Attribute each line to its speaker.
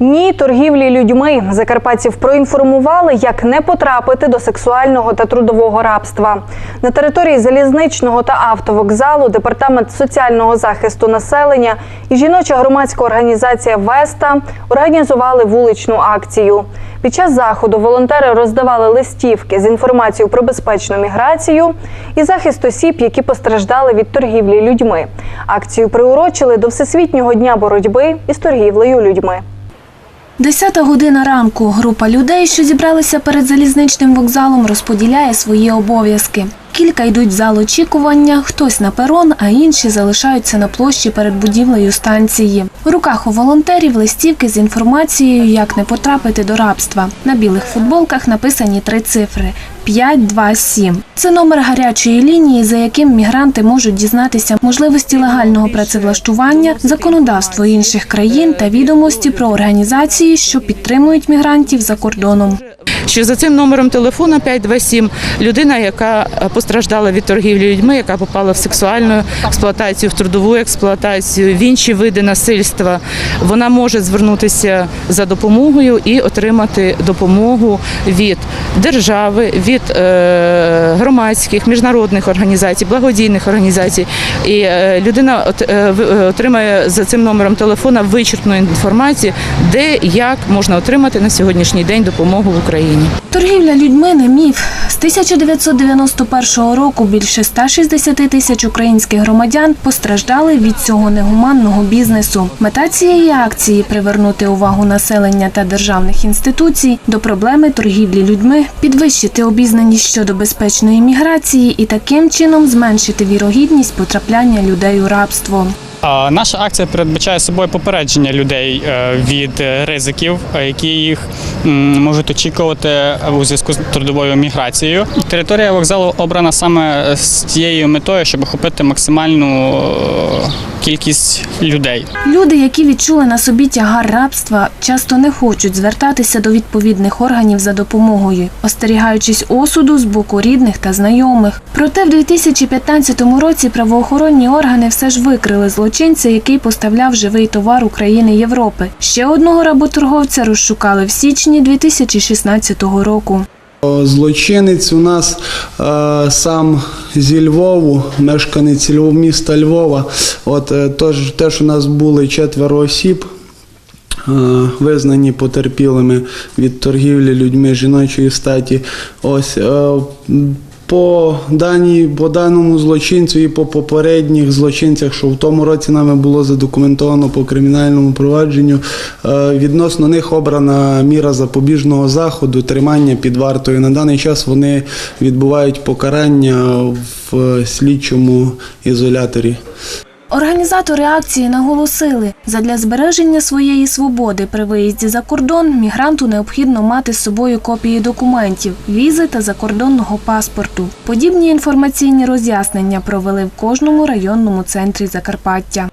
Speaker 1: Ні, торгівлі людьми закарпатців проінформували, як не потрапити до сексуального та трудового рабства. На території залізничного та автовокзалу департамент соціального захисту населення і жіноча громадська організація Веста організували вуличну акцію. Під час заходу волонтери роздавали листівки з інформацією про безпечну міграцію і захист осіб, які постраждали від торгівлі людьми. Акцію приурочили до Всесвітнього дня боротьби із торгівлею людьми.
Speaker 2: Десята година ранку. Група людей, що зібралися перед залізничним вокзалом, розподіляє свої обов'язки. Кілька йдуть в зал очікування, хтось на перон, а інші залишаються на площі перед будівлею станції. У руках у волонтерів листівки з інформацією, як не потрапити до рабства. На білих футболках написані три цифри. 527. Це номер гарячої лінії, за яким мігранти можуть дізнатися можливості легального працевлаштування, законодавство інших країн та відомості про організації, що підтримують мігрантів за кордоном.
Speaker 3: Що за цим номером телефона 527 людина, яка е, постраждала від торгівлі людьми, яка попала в сексуальну експлуатацію, в трудову експлуатацію, в інші види насильства, вона може звернутися за допомогою і отримати допомогу від держави, від е, громадських, міжнародних організацій, благодійних організацій. І е, людина от, отримає за цим номером телефона вичерпну інформацію, де як можна отримати на сьогоднішній день допомогу в Україні.
Speaker 2: Торгівля людьми не міф. З 1991 року більше 160 тисяч українських громадян постраждали від цього негуманного бізнесу. Мета цієї акції привернути увагу населення та державних інституцій до проблеми торгівлі людьми, підвищити обізнаність щодо безпечної міграції і таким чином зменшити вірогідність потрапляння людей у рабство.
Speaker 4: Наша акція передбачає собою попередження людей е, від е, ризиків, е, які їх можуть очікувати у зв'язку з трудовою міграцією. Територія вокзалу обрана саме з тією метою, щоб охопити максимальну кількість людей.
Speaker 2: Люди, які відчули на собі тягар рабства, часто не хочуть звертатися до відповідних органів за допомогою, остерігаючись осуду з боку рідних та знайомих. Проте в 2015 році правоохоронні органи все ж викрили злочинця, який поставляв живий товар України Європи. Ще одного работорговця розшукали в січні 2016 року.
Speaker 5: Злочинець у нас е, сам зі Львову, мешканець міста Львова. От е, тож, теж у нас були четверо осіб, е, визнані потерпілими від торгівлі людьми жіночої статі. Ось е, по, даній, по даному злочинцю і по попередніх злочинцях, що в тому році нами було задокументовано по кримінальному провадженню, е, відносно них обрана міра запобіжного заходу, тримання під вартою. На даний час вони відбувають покарання в слідчому ізоляторі.
Speaker 2: Організатори акції наголосили, задля збереження своєї свободи при виїзді за кордон мігранту необхідно мати з собою копії документів, візи та закордонного паспорту. Подібні інформаційні роз'яснення провели в кожному районному центрі Закарпаття.